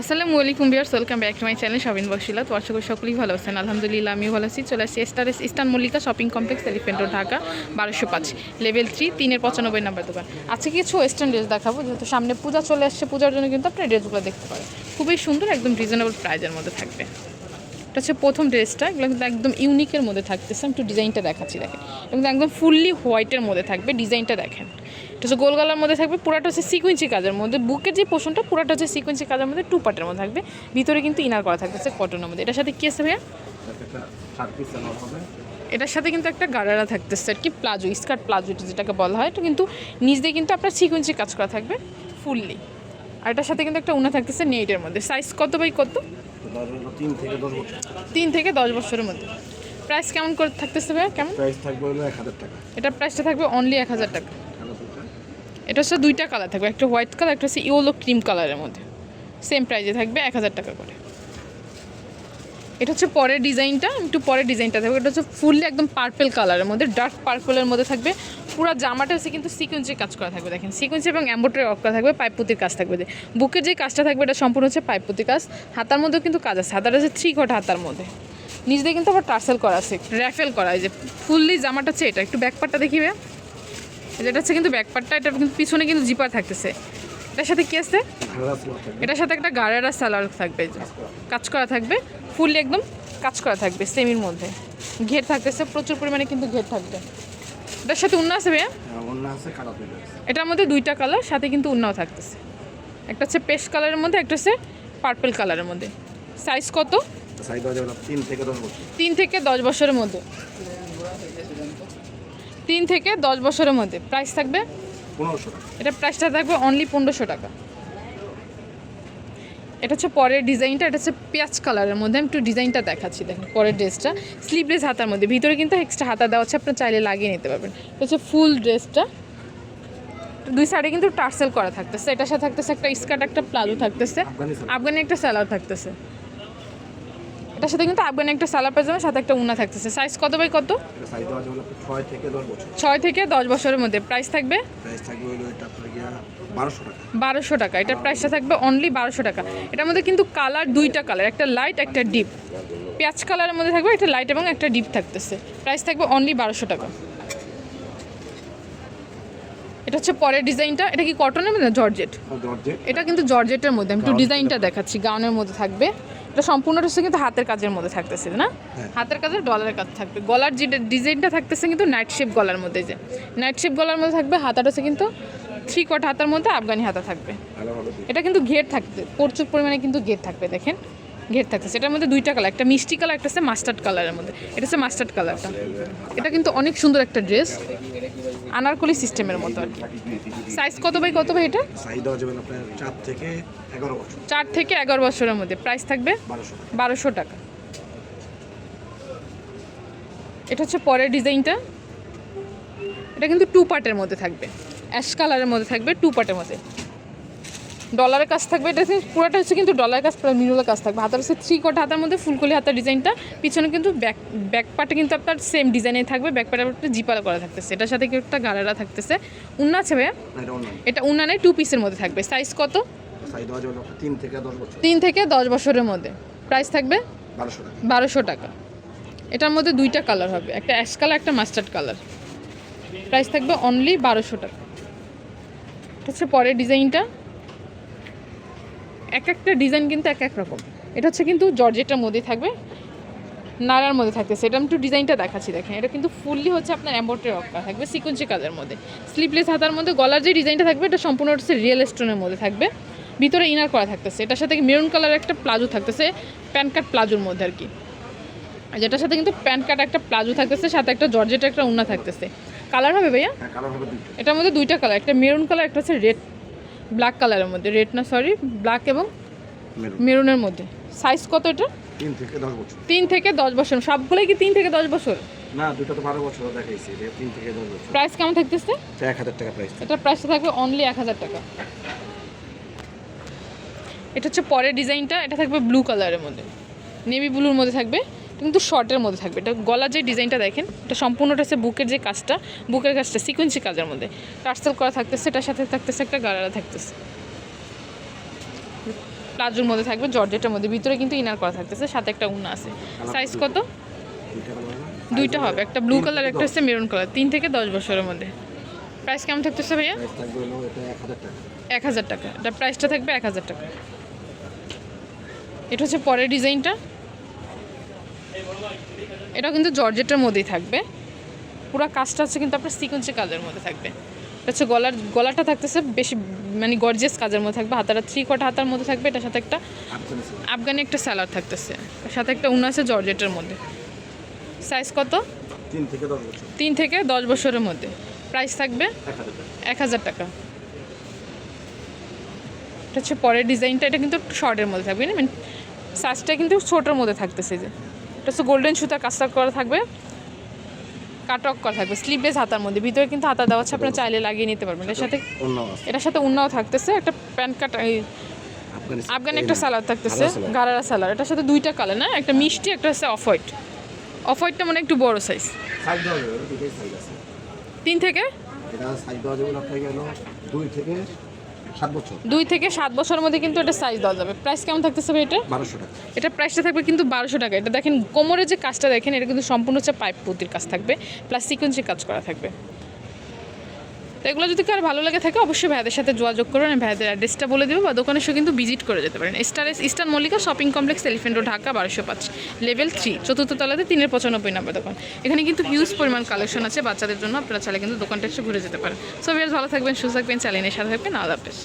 আসসালামু আলাইকুম বিয়ার্স welcome back to my channel সবিন বসিলা তো আশা সকলেই ভালো আছেন। আলহামদুলিল্লাহ, আমিও ভালো আছি। চলে আসছি star eastern Mallika shopping complex elephant road Dhaka বারোশো পাঁচ লেভেল থ্রি তিনের পঁচানব্বই নাম্বার দোকান। আজকে কিছু ওয়েস্টার্ন ড্রেস দেখাবো, যেহেতু সামনে পূজা চলে আসছে, পূজার জন্য কিন্তু আপনি ড্রেসগুলো দেখতে পারেন। খুবই সুন্দর, একদম রিজনেবল প্রাইজের মধ্যে থাকবে। এটা হচ্ছে প্রথম ড্রেসটা, এগুলো কিন্তু একদম ইউনিকের মধ্যে থাকতেছে। একটু ডিজাইনটা দেখাচ্ছি, দেখেন। এবং একদম ফুললি হোয়াইটের মধ্যে থাকবে, ডিজাইনটা দেখেন। এটা হচ্ছে গোল গলার মধ্যে থাকবে, পুরাটা হচ্ছে সিকুয়েন্সি কাজের মধ্যে। বুকের যে পোষণটা, পুরাটা হচ্ছে সিকুয়েন্সি কাজের মধ্যে টু পার্টের মধ্যে থাকবে। ভিতরে কিন্তু ইনার করা থাকতেছে কটনের মধ্যে। এটার সাথে কী আছে ভাইয়া? এটার সাথে কিন্তু একটা গাড়ারা থাকতেছে আর কি, প্লাজো, স্কার্ট প্লাজো যেটাকে বলা হয়। এটা কিন্তু নিচ দিয়ে কিন্তু আপনার সিকুয়েন্সি কাজ করা থাকবে, ফুললি। আর এটার সাথে কিন্তু একটা উনা থাকতেছে নেটের মধ্যে। সাইজ কত বাই কত? তিন থেকে দশ বছর। তিন থেকে দশ বছরের মধ্যে। প্রাইস কেমন করে থাকতেছে ভাইয়া? কেমন? প্রাইস থাকবে হলো এক হাজার টাকা। এটার প্রাইসটা থাকবে অনলি এক হাজার টাকা। এটা হচ্ছে দুইটা কালার থাকবে একটা হোয়াইট কালার একটা হচ্ছে ইয়েলো ক্রিম কালারের মধ্যে। সেম প্রাইসে থাকবে এক হাজার টাকা করে। এটা হচ্ছে পরের ডিজাইনটা একটু পরের ডিজাইনটা থাকবে। এটা হচ্ছে ফুললি একদম পার্পেল কালারের মধ্যে ডার্ক পার্পেলের মধ্যে থাকবে। পুরো জামাটা হচ্ছে কিন্তু সিকোয়েন্সে কাজ করা থাকবে দেখেন। সিকোয়েন্সি এবং এম্বোটারি অফ করা থাকবে পাইপুতির কাজ থাকবে। যে বুকের যে কাজটা থাকবে এটা সম্পূর্ণ হচ্ছে পাইপুতির কাজ। হাতার মধ্যেও কিন্তু কাজ আছে হাতার হচ্ছে থ্রি কট হাতার মধ্যে। নিচ দিয়ে কিন্তু আবার টার্সেল করা আছে র্যাফেল করা এই যে ফুললি জামাটা হচ্ছে এটা। একটু ব্যাকপারটা দেখিবে যেটা হচ্ছে কিন্তু ব্যাকপারটা এটা কিন্তু পিছনে কিন্তু জিপার থাকতেছে। এটার সাথে কি আছে? এটার সাথে একটা গাড়েরা সালোয়ার থাকবে যে। কাজ করা থাকবে ফুললি একদম কাজ করা থাকবে সেমির মধ্যে। ঘের থাকতেছে প্রচুর পরিমাণে কিন্তু ঘের থাকবে। এটার সাথে উন্না আছে ভাইয়া? হ্যাঁ, এটার মধ্যে দুইটা কালার সাথে কিন্তু উন্নাও থাকতেছে। একটা হচ্ছে পেস্ট কালারের মধ্যে একটা হচ্ছে পার্পল কালারের মধ্যে। সাইজ কত? সাইড যাবে তিন থেকে দশ তিন থেকে দশ বছরের মধ্যে। তিন থেকে দশ বছরের মধ্যে। প্রাইস থাকবে? পনেরোশো টাকা। এটা প্রাইসটা থাকবে অনলি পনেরোশো টাকা। এটা হচ্ছে পরের ডিজাইনটা এটা হচ্ছে পেঁয়াজ কালারের মধ্যে। আমি একটু ডিজাইনটা দেখাচ্ছি দেখেন পরের ড্রেসটা। স্লিভলেস হাতার মধ্যে। ভিতরে কিন্তু এক্সট্রা হাতা দেওয়া হচ্ছে আপনার চাইলে লাগিয়ে নিতে পারবেন। এটা হচ্ছে ফুল ড্রেসটা। দুই সাইডে কিন্তু টার্সেল করা থাকতেছে। এটার সাথে থাকতেছে একটা স্কার্ট একটা প্লাজো থাকতেছে। আফগানি একটা স্যালার থাকতেছে। এটার সাথে কিন্তু আফগানি একটা সালার পাজামা সাথে একটা উনা থাকতেছে। সাইজ কত বাই কত? হয়ে ছয় থেকে দশ বছরের মধ্যে। প্রাইস থাকবে? প্রাইস থাকবে হলো এটা আপনার গিয়া বারোশো টাকা। এটার প্রাইসটা থাকবে অনলি বারোশো টাকা। এটার মধ্যে কিন্তু কালার দুইটা কালার একটা লাইট একটা ডিপ পেঁয়াজ কালারের মধ্যে থাকবে একটা লাইট এবং একটা ডিপ থাকতেছে। প্রাইস থাকবে অনলি বারোশো টাকা। এটা হচ্ছে পরের ডিজাইনটা। এটা কি কটনের মধ্যে জর্জেট? জর্জেট। এটা কিন্তু জর্জেটের মধ্যে। আমি একটু ডিজাইনটা দেখাচ্ছি। গাউনের মধ্যে থাকবে। এটা সম্পূর্ণটা হচ্ছে কিন্তু হাতের কাজের মধ্যে থাকতেছে না? হ্যাঁ। হাতের কাজের ডলারের কাজ থাকবে। গলার যে ডিজাইনটা থাকতেছে কিন্তু নাইট শেপ গলার মধ্যে যে। নাইট শেপ গলার মধ্যে থাকবে হাতাটা হচ্ছে কিন্তু থ্রি কট হাতার মধ্যে আফগানি হাতা থাকবে। এটা কিন্তু ঘের থাকবে প্রচুর পরিমাণে কিন্তু ঘের থাকবে দেখেন। ঘের থাকতেছে। এটার মধ্যে দুইটা কালার একটা মিষ্টি কালার একটা হচ্ছে মাস্টার্ড কালারের মধ্যে। এটা হচ্ছে মাস্টার্ড কালারটা এটা কিন্তু অনেক সুন্দর একটা ড্রেস আনারকলি সিস্টেমের মতো আর কি। সাইজ কত বাই কত বাই এটা? সাইজ যাবে আপনার চার থেকে এগারো বছর। চার থেকে এগারো বছরের মধ্যে। প্রাইস থাকবে? বারোশো টাকা। এটা হচ্ছে পরের ডিজাইনটা। এটা কিন্তু টু পার্টের মধ্যে থাকবে। অ্যাশ কালারের মধ্যে থাকবে টু পার্টের মধ্যে। ডলারের কাজ থাকবে এটা পুরোটা হচ্ছে কিন্তু ডলারের কাজ পুরো মিরুলের কাজ থাকবে। হাতার হচ্ছে থ্রি কট হাতার মধ্যে ফুলকলি হাতার ডিজাইনটা পিছনে কিন্তু ব্যাক ব্যাক পার্টে কিন্তু আপনার সেম ডিজাইনে থাকবে ব্যাক পার্টে আপনার জিপালা করা থাকতেছে। এটার সাথে কি একটা গাড়ারা থাকতেছে। উন্না আছে ভাইয়া? এটা উন্না নেই। টু পিসের মধ্যে থাকবে। সাইজ কত? তিন থেকে দশ তিন থেকে দশ বছরের মধ্যে। প্রাইস থাকবে? বারোশো টাকা। এটার মধ্যে দুইটা কালার হবে। একটা অ্যাশ কালার একটা মাস্টার্ড কালার প্রাইস থাকবে অনলি বারোশো টাকা। হচ্ছে পরের ডিজাইনটা এক একটা ডিজাইন কিন্তু এক এক রকম। এটা হচ্ছে কিন্তু জর্জেটার মধ্যেই থাকবে নাড়ার মধ্যে থাকতেছে। এটা আমি একটু ডিজাইনটা দেখাচ্ছি দেখেন। এটা কিন্তু ফুললি হচ্ছে আপনার অ্যাম্বোটারি অক্কা থাকবে সিকুয়েন্সি কাজের মধ্যে। স্লিপলেস হাতার মধ্যে গলার যে ডিজাইনটা থাকবে এটা সম্পূর্ণ হচ্ছে রিয়েল স্টোনের মধ্যে থাকবে। ভিতরে ইনার করা থাকতেছে। এটার সাথে মেরুন কালার একটা প্লাজো থাকতেছে প্যান্ট কাট প্লাজোর মধ্যে আর কি। যেটার সাথে কিন্তু প্যান্ট কাট একটা প্লাজো থাকতেছে সাথে একটা জর্জেটের একটা উন্না থাকতেছে। কালার হবে ভাইয়া? হ্যাঁ এটার মধ্যে দুইটা কালার একটা মেরুন কালার একটা হচ্ছে রেড ব্ল্যাক কালারের মধ্যে রেড না সরি ব্ল্যাক এবং মেরুনের মধ্যে। সাইজ কত এটা? তিন থেকে দশ বছর। তিন থেকে দশ বছর। সবগুলোই কি তিন থেকে দশ বছর? না দুটো তো বারো বছর দেখাইছি এটা তিন থেকে দশ বছর। প্রাইস কেমন থাকতেছে? এক হাজার টাকা প্রাইস থাকবে অনলি এক হাজার টাকা। এটা হচ্ছে পরের ডিজাইনটা এটা থাকবে ব্লু কালারের মধ্যে। নেভি ব্লুর মধ্যে থাকবে। কিন্তু শর্টের মধ্যে থাকবে। এটা গলার যে ডিজাইনটা দেখেন এটা সম্পূর্ণটা হচ্ছে বুকের যে কাজটা বুকের কাজটা সিকোয়েন্সি কাজের মধ্যে। টার্সেল করা থাকতেছে এটার সাথে থাকতেছে একটা গালারা থাকতেছে। প্লাজোর মধ্যে থাকবে জর্জেটের মধ্যে। ভিতরে কিন্তু ইনার করা থাকতেছে সাথে একটা উন্না আছে। সাইজ কত? দুইটা হবে। একটা ব্লু কালার একটা হচ্ছে মেরুন কালার তিন থেকে দশ বছরের মধ্যে। প্রাইস কেমন থাকতেছে ভাইয়া? এক হাজার টাকা। এটা প্রাইসটা থাকবে এক হাজার টাকা। এটা হচ্ছে পরের ডিজাইনটা। এটাও কিন্তু জর্জেটের মধ্যেই থাকবে। পুরো কাজটা হচ্ছে কিন্তু আপনার সিকোয়েন্সি কাজের মধ্যে থাকবে। হচ্ছে গলার গলাটা থাকতেছে বেশি মানে গর্জিয়াস কাজের মধ্যে থাকবে। হাতাটা থ্রি কটা হাতার মধ্যে থাকবে। এটার সাথে একটা আফগানি একটা স্যালাড থাকতেছে। এর সাথে একটা উন আছে জর্জেটের মধ্যে। সাইজ কত? তিন থেকে দশ তিন থেকে দশ বছরের মধ্যে। প্রাইস থাকবে এক হাজার টাকা। এটা হচ্ছে পরের ডিজাইনটা এটা কিন্তু শর্টের মধ্যে থাকবে। না মানে সাইজটা কিন্তু ছোটোর মধ্যে থাকতেছে যে। এটা হচ্ছে গোল্ডেন সুতা কাজটা করা থাকবে। কাটক করা থাকবে স্লিভলেস হাতার মধ্যে। ভিতরে কিন্তু হাতা দেওয়া আছে আপনারা চাইলে লাগিয়ে নিতে পারবেন। এর সাথে এটার সাথে উন্নাও থাকতেছে। একটা প্যান্ট কাট আফগান একটা স্যালাড থাকতেছে গারারা স্যালাড এটার সাথে দুইটা কালার না? একটা মিষ্টি একটা হচ্ছে অফ হোয়াইট অফ হোয়াইটটা মানে একটু বড় সাইজ তিন থেকে? দুই বছর। দুই থেকে সাত বছরের মধ্যে কিন্তু এটা সাইজ দেওয়া যাবে। প্রাইস কেমন থাকতেছে ভাই এটা? বারোশো টাকা। এটা প্রাইসটা থাকবে কিন্তু বারোশো টাকা। এটা দেখেন কোমরের যে কাজটা দেখেন এটা কিন্তু সম্পূর্ণ হচ্ছে পাইপ পুতির কাজ থাকবে প্লাস সিকুয়েন্সের কাজ করা থাকবে। তো এগুলো যদি কার ভালো লাগে থাকে, অবশ্যই ভাইদের সাথে যোগাযোগ করুন। আমি ভাইদের অ্যাড্রেসটা বলে দেবো বা দোকানে সে কিন্তু ভিজিট করে যেতে পারেন। Star S eastern Mallika shopping complex elephant road Dhaka বারোশো পাঁচ লেভেল থ্রি চতুর্থ তলাতে তিনের পঁচানব্বই নাম্বার দোকান। এখানে কিন্তু হিউজ পরিমাণ কালেকশন আছে বাচ্চাদের জন্য। আপনারা চাইলে কিন্তু দোকানটা এসে ঘুরে যেতে পারেন। সো ভালো থাকবেন, সুস্থ থাকবেন চ্যালেঞ্জের সাথে থাকবেন। হাফেজ।